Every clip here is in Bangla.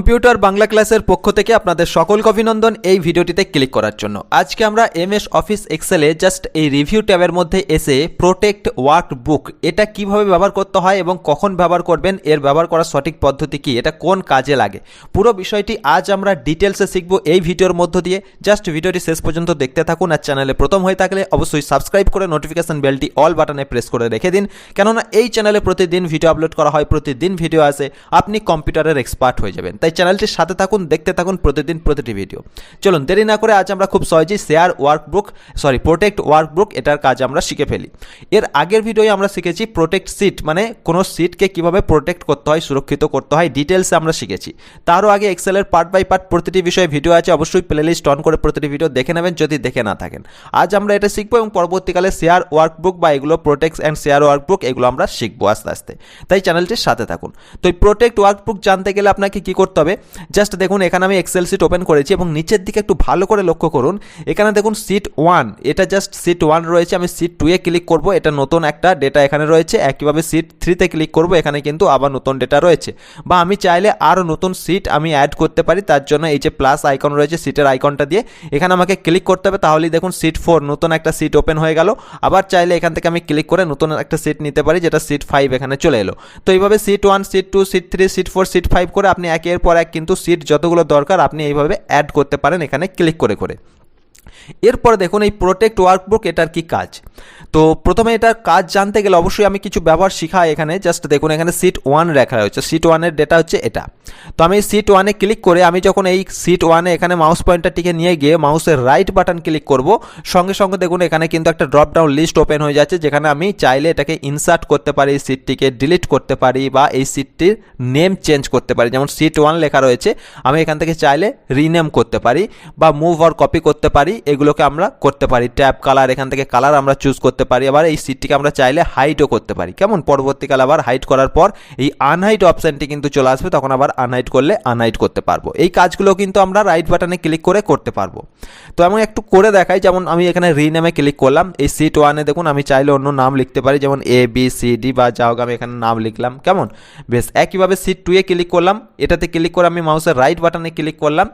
কম্পিউটার বাংলা ক্লাসের পক্ষ থেকে আপনাদের সকলকে অভিনন্দন এই ভিডিওটিতে ক্লিক করার জন্য। আজকে আমরা এমএস অফিস এক্সেলে জাস্ট এই রিভিউ ট্যাবের মধ্যে এসে প্রোটেক্ট ওয়ার্ক বুক এটা কীভাবে ব্যবহার করতে হয় এবং কখন ব্যবহার করবেন, এর ব্যবহার করার সঠিক পদ্ধতি কি, এটা কোন কাজে লাগে, পুরো বিষয়টি আজ আমরা ডিটেলসে শিখব এই ভিডিওর মধ্য দিয়ে। জাস্ট ভিডিওটি শেষ পর্যন্ত দেখতে থাকুন আর চ্যানেলে প্রথম হয়ে থাকলে অবশ্যই সাবস্ক্রাইব করে নোটিফিকেশন বেলটি অল বাটনে প্রেস করে রেখে দিন। কেননা এই চ্যানেলে প্রতিদিন ভিডিও আপলোড করা হয়, প্রতিদিন ভিডিও আসে, আপনি কম্পিউটারের এক্সপার্ট হয়ে যাবেন। তাই চ্যানেলটির সাথে থাকুন, দেখতে থাকুন প্রতিদিন প্রতিটি ভিডিও চলুন, দেরি না করে আজ আমরা খুব সহজেই share workbook sorry protect workbook এটার কাজ আমরা শিখে ফেলি। এর আগের ভিডিওয়ে আমরা শিখেছি প্রোটেক্ট সিট মানে কোনো সিটকে কীভাবে প্রোটেক্ট করতে হয়, সুরক্ষিত করতে হয় ডিটেলসে আমরা শিখেছি। তারও আগে এক্সেলের পার্ট বাই পার্ট প্রতিটি বিষয়ে ভিডিও আছে, অবশ্যই প্লেলিস্ট অন করে প্রতিটি ভিডিও দেখে নেবেন, যদি দেখে না থাকেন। আজ আমরা এটা শিখব এবং পরবর্তীকালে শেয়ার ওয়ার্কবুক বা এগুলো প্রোটেক্ট অ্যান্ড শেয়ার ওয়ার্কবুক এগুলো আমরা শিখব আস্তে আস্তে। তাই চ্যানেলটির সাথে থাকুন। তো এই প্রোটেক্ট ওয়ার্কবুক জানতে গেলে আপনাকে কি করতে হবে। জাস্ট দেখুন, এখানে আমি এক্সেল সিট ওপেন করেছি এবং নিচের দিকে একটু ভালো করে লক্ষ্য করুন। এখানে দেখুন সিট ওয়ান এটা জাস্ট সিট ওয়ান রয়েছে। আমি সিট টুয়ে ক্লিক করব। এটা নতুন একটা ডেটা এখানে রয়েছে। একইভাবে সিট থ্রিতে ক্লিক করব। এখানে কিন্তু আবার নতুন ডেটা রয়েছে। বা আমি চাইলে আরও নতুন সিট আমি অ্যাড করতে পারি। তার জন্য এই যে প্লাস আইকন রয়েছে সিটের আইকনটা দিয়ে। এখানে আমাকে ক্লিক করতে হবে। তাহলেই দেখুন সিট ফোর নতুন একটা সিট ওপেন হয়ে গেল। আবার চাইলে এখান থেকে আমি ক্লিক করে নতুন একটা সিট নিতে পারি, যেটা সিট ফাইভ এখানে চলে এলো। তো এইভাবে sheet one sheet two sheet three sheet four sheet five করে আপনি একের পর এক কিন্তু সিট যতগুলো দরকার, আপনি এইভাবে অ্যাড করতে পারেন, এখানে ক্লিক করে করে। এরপর দেখুন এই প্রোটেক্ট ওয়ার্কবুক এটার কি কাজ? তো প্রথমে এটার কাজ জানতে গেলে অবশ্যই আমি কিছু ব্যবহার শিখাই এখানে। জাস্ট দেখুন এখানে সিট ওয়ান লেখা হয়েছে। সিট ওয়ানের ডেটা হচ্ছে এটা। তো আমি সিট ওয়ানে ক্লিক করে আমি যখন এই সিট ওয়ানে এখানে মাউস পয়েন্টারটিকে নিয়ে গিয়ে মাউসের রাইট বাটন ক্লিক করব, সঙ্গে সঙ্গে দেখুন এখানে কিন্তু একটা ড্রপ ডাউন লিস্ট ওপেন হয়ে যাচ্ছে, যেখানে আমি চাইলে এটাকে ইনসার্ট করতে পারি সিটটিকে ডিলিট করতে পারি বা এই সিটটির নেম চেঞ্জ করতে পারি। যেমন সিট ওয়ান লেখা রয়েছে, আমি এখান থেকে চাইলে রিনেম করতে পারি বা মুভ অর কপি করতে পারি, এগুলোকে আমরা করতে পারি। ট্যাব কালার এখান থেকে কালার আমরা চুজ করতে পারি। আবার এই সিটটিকে আমরা চাইলে হাইটও করতে পারি। কেমন? পরবর্তীকালে আবার হাইট করার পর এই আনহাইট অপশানটি কিন্তু চলে আসবে, তখন আবার আনহাইট করলে আনহাইট করতে পারব। এই কাজগুলো কিন্তু আমরা রাইট বাটনে ক্লিক করে করতে পারব। তো আমি একটু করে দেখাই, যেমন আমি এখানে রিনেমে ক্লিক করলাম। এই সিট ওয়ানে দেখুন, আমি চাইলে অন্য নাম লিখতে পারি, যেমন এ বি সি ডি বা যাও আমি এখানে নাম লিখলাম। কেমন? বেশ, একইভাবে সিট টুয়ে ক্লিক করলাম। এটাতে ক্লিক করে আমি মাউসের রাইট বাটনে ক্লিক করলাম।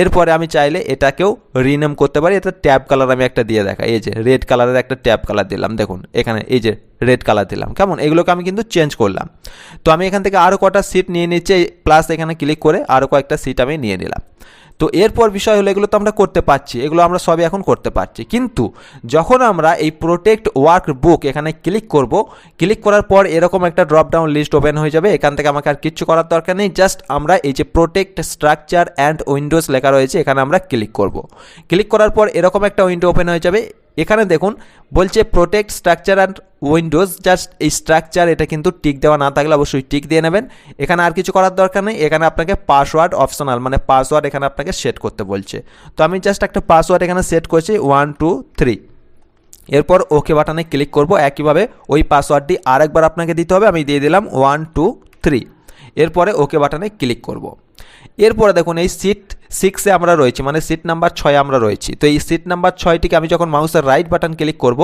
এরপরে আমি চাইলে এটাকেও রিনেম করতে পারি। এটা ট্যাব কালার আমি একটা দিয়ে দেখাই। এই যে রেড কালারের একটা ট্যাব কালার দিলাম। দেখুন, এখানে এই যে রেড কালার দিলাম। কেমন? এগুলোকে আমি কিন্তু চেঞ্জ করলাম। তো আমি এখান থেকে আরও কটা সিট নিয়ে নিচ্ছি প্লাস এখানে ক্লিক করে আরও কয়েকটা সিট আমি নিয়ে নিলাম। তো এরপর বিষয় হলো, এগুলো তো আমরা করতে পারছি, এগুলো আমরা সবই এখন করতে পারছি। কিন্তু যখন আমরা এই প্রোটেক্ট ওয়ার্ক বুক এখানে ক্লিক করব ক্লিক করার পর এরকম একটা ড্রপ ডাউন লিস্ট ওপেন হয়ে যাবে। এখান থেকে আমাকে আর কিচ্ছু করার দরকার নেই জাস্ট আমরা এই যে প্রোটেক্ট স্ট্রাকচার অ্যান্ড উইন্ডোজ লেখা রয়েছে, এখানে আমরা ক্লিক করব। ক্লিক করার পর এরকম একটা উইন্ডো ওপেন হয়ে যাবে। এখানে দেখুন, বলছে protect structure and windows just এই স্ট্রাকচার এটা কিন্তু টিক দেওয়া না থাকলে অবশ্যই টিক দিয়ে নেবেন। এখানে আর কিছু করার দরকার নেই, এখানে আপনাকে পাসওয়ার্ড অপশনাল মানে পাসওয়ার্ড এখানে আপনাকে সেট করতে বলছে। তো আমি জাস্ট একটা পাসওয়ার্ড এখানে সেট করছি ওয়ান টু থ্রি এরপর ওকে বাটনে ক্লিক করব, একইভাবে ওই পাসওয়ার্ডটি আরেকবার আপনাকে দিতে হবে, আমি দিয়ে দিলাম ওয়ান টু থ্রি এরপরে ওকে বাটনে ক্লিক করব। এরপরে দেখুন, এই সিট সিক্সে আমরা রয়েছি মানে সিট নাম্বার ছয় আমরা রয়েছি। তো এই সিট নাম্বার ছয়টিকে আমি যখন মাউসের রাইট বাটন ক্লিক করব,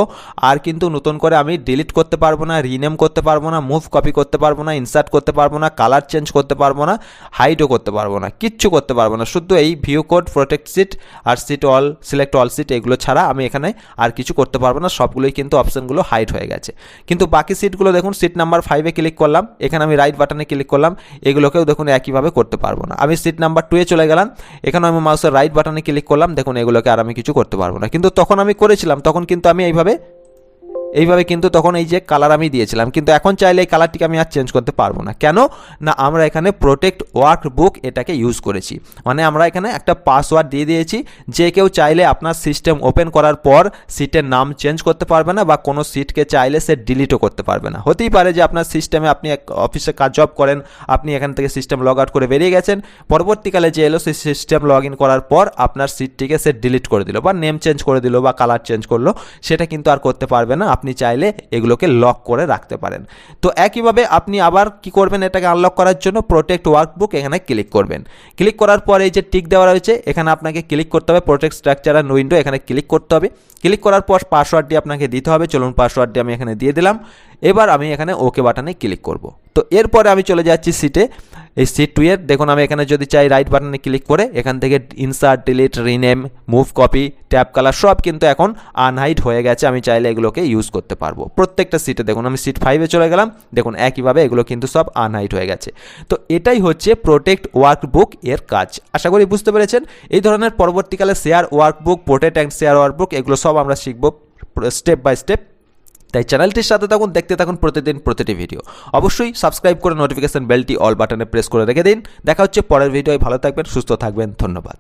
আর কিন্তু নতুন করে আমি ডিলিট করতে পারব না রিনেম করতে পারব না মুভ কপি করতে পারব না ইনসার্ট করতে পারব না কালার চেঞ্জ করতে পারব না হাইটও করতে পারব না, কিচ্ছু করতে পারব না। শুধু এই ভিউ কোড প্রোটেক্ট সিট আর sheet all select all sheet এগুলো ছাড়া আমি এখানে আর কিছু করতে পারব না, সবগুলোই কিন্তু অপশানগুলো হাইট হয়ে গেছে। কিন্তু বাকি সিটগুলো দেখুন সিট নাম্বার ফাইভে ক্লিক করলাম, এখানে আমি রাইট বাটনে ক্লিক করলাম, এগুলোকেও দেখুন একইভাবে করতে পারব না। আমি সিট নাম্বার টুয়ে চলে গেলাম এখানে আমি মাউসের রাইট বাটনে ক্লিক করলাম, দেখুন এগুলোকে আর আমি কিছু করতে পারব না। কিন্তু তখন আমি করেছিলাম, তখন কিন্তু আমি এইভাবে এইভাবে কিন্তু তখন এই যে কালার আমি দিয়েছিলাম। কিন্তু এখন চাইলে এই কালারটিকে আমি আর চেঞ্জ করতে পারব না। কেন? না, আমরা এখানে প্রোটেক্ট ওয়ার্ক বুক এটাকে ইউজ করেছি। মানে আমরা এখানে একটা পাসওয়ার্ড দিয়ে দিয়েছি। যে কেউ চাইলে আপনার সিস্টেম ওপেন করার পর সিটের নাম চেঞ্জ করতে পারবে না বা কোনো সিটকে চাইলে সে ডিলিটও করতে পারবে না। হতেই পারে যে আপনার সিস্টেমে আপনি এক অফিসে কাজ জব করেন, আপনি এখান থেকে সিস্টেম লগ আউট করে বেরিয়ে গেছেন। পরবর্তীকালে যে এলো সেই সিস্টেম লগ ইন করার পর আপনার সিটটিকে সে ডিলিট করে দিল বা নেম চেঞ্জ করে দিল বা কালার চেঞ্জ করল। সেটা কিন্তু আর করতে পারবে না। আপনি চাইলে এগুলোকে লক করে রাখতে পারেন। তো একইভাবে আপনি আবার কি করবেন এটাকে আনলক করার জন্য প্রোটেক্ট ওয়ার্কবুক এখানে ক্লিক করবেন। ক্লিক করার পরে এই যে টিক দেওয়া রয়েছে, এখানে আপনাকে ক্লিক করতে হবে প্রোটেক্ট স্ট্রাকচার অ্যান্ড উইন্ডো এখানে ক্লিক করতে হবে। ক্লিক করার পর পাসওয়ার্ডটি আপনাকে দিতে হবে। চলুন পাসওয়ার্ডটি আমি এখানে দিয়ে দিলাম। এবার আমি এখানে ওকে বাটনে ক্লিক করব। তো এরপরে আমি চলে যাচ্ছি সিটে এই সিট টু এর, দেখুন আমি এখানে যদি চাই রাইট বাটনে ক্লিক করে, এখান থেকে insert delete rename move copy tab colour সব কিন্তু এখন আনহাইড হয়ে গেছে। আমি চাইলে এগুলোকে ইউজ করতে পারব। প্রত্যেকটা সিটে দেখুন আমি সিট ফাইভে চলে গেলাম। দেখুন একইভাবে এগুলো কিন্তু সব আনহাইড হয়ে গেছে। তো এটাই হচ্ছে প্রোটেক্ট ওয়ার্কবুক এর কাজ। আশা করি বুঝতে পেরেছেন। এই ধরনের পরবর্তীকালে share workbook protect and share workbook এগুলো সব আমরা শিখব স্টেপ বাই স্টেপ তাই চ্যানেলটির সাথে থাকুন, দেখতে থাকুন প্রতিদিন প্রতিটি ভিডিও অবশ্যই সাবস্ক্রাইব করে নোটিফিকেশন বেলটি অল বাটনে প্রেস করে রেখে দিন। দেখা হচ্ছে পরের ভিডিওয় ভালো থাকবেন, সুস্থ থাকবেন। ধন্যবাদ।